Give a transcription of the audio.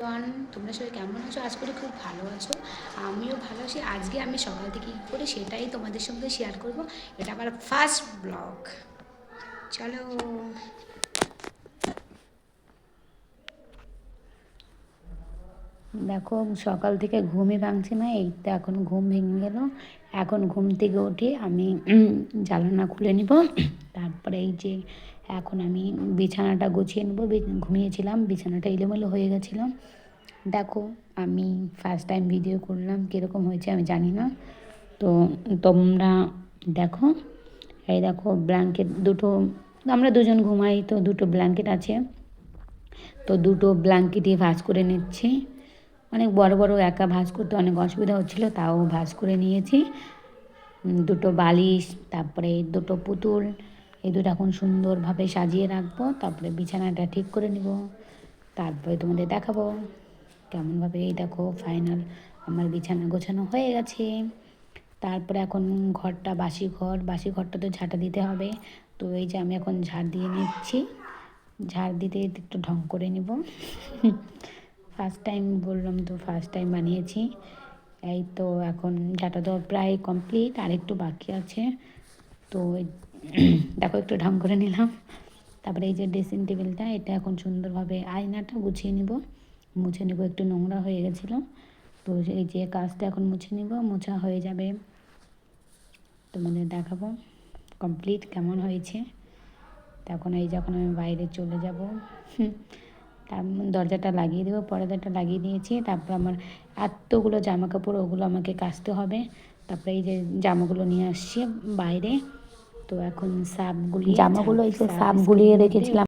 তোমরা সবাই কেমন আছো? আজ করে খুব ভালো আছো। আমিও ভালো আছি। আজকে আমি সকাল থেকে কী করি সেটাই তোমাদের সঙ্গে শেয়ার করব। এটা আমার ফার্স্ট ব্লগ চলো। দেখো, সকাল থেকে ঘুমই ভাঙছে না, এই তো এখন ঘুম ভেঙে গেল। এখন ঘুম থেকে উঠে আমি জানালা খুলে নিব। তারপরে এই যে এখন আমি বিছানাটা গুছিয়ে নেব ঘুমিয়েছিলাম, বিছানাটা এলোমেলো হয়ে গেছিল। দেখো আমি ফার্স্ট টাইম ভিডিও করলাম, কীরকম হয়েছে আমি জানি না। তো তোমরা দেখো, এই দেখো ব্ল্যাঙ্কেট দুটো, আমরা দুজন ঘুমাই, তো দুটো ব্ল্যাঙ্কেট আছে। তো দুটো ব্ল্যাঙ্কেটই ভাজ করে নিচ্ছি। অনেক বড় বড় একা ভাঁজ করতে অনেক অসুবিধা হচ্ছিল, তাও ভাঁজ করে নিয়েছি। দুটো বালিশ, তারপরে দুটো পুতুল এই দুটো এখন সুন্দরভাবে সাজিয়ে রাখব, তারপরে বিছানাটা ঠিক করে নিব, তারপরে তোমাদের দেখাবো। কেমনভাবে এই দেখো ফাইনাল আমার বিছানা গোছানো হয়ে গেছে। তারপরে এখন ঘরটা বাসি ঘর বাসি ঘরটা তো ঝাঁটা দিতে হবে। তো এই যে আমি এখন ঝাড় দিয়ে নিচ্ছি ঝাড় দিতে একটু ঢং করে নিব। ফার্স্ট টাইম বললাম তো ফার্স্ট টাইম বানিয়েছি। এই তো এখন ঝাঁটা তো প্রায় কমপ্লিট আর একটু বাকি আছে। তো দেখো, একটু ঢং করে নিলাম। তারপরে এই যে ড্রেসিং টেবিলটা এটা এখন সুন্দরভাবে আয়নাটা গুছিয়ে নিব। মুছে নেব, একটু নোংরা হয়ে গেছিল। তো এই যে কাজটা এখন মুছে নিব, মোছা হয়ে যাবে। তোমাদের দেখাবো কমপ্লিট কেমন হয়েছে। তখন এই যখন আমি বাইরে চলে যাব তার দরজাটা লাগিয়ে দেবো, পর্দাটা লাগিয়ে দিয়েছি। তারপর আমার এতগুলো জামা কাপড় ওগুলো আমাকে কাচতে হবে। তারপরে এই যে জামাগুলো নিয়ে আসছি বাইরে। তো এখন সাপ গুলি জামাগুলো এই যে সাপ গুলিয়ে রেখেছিলাম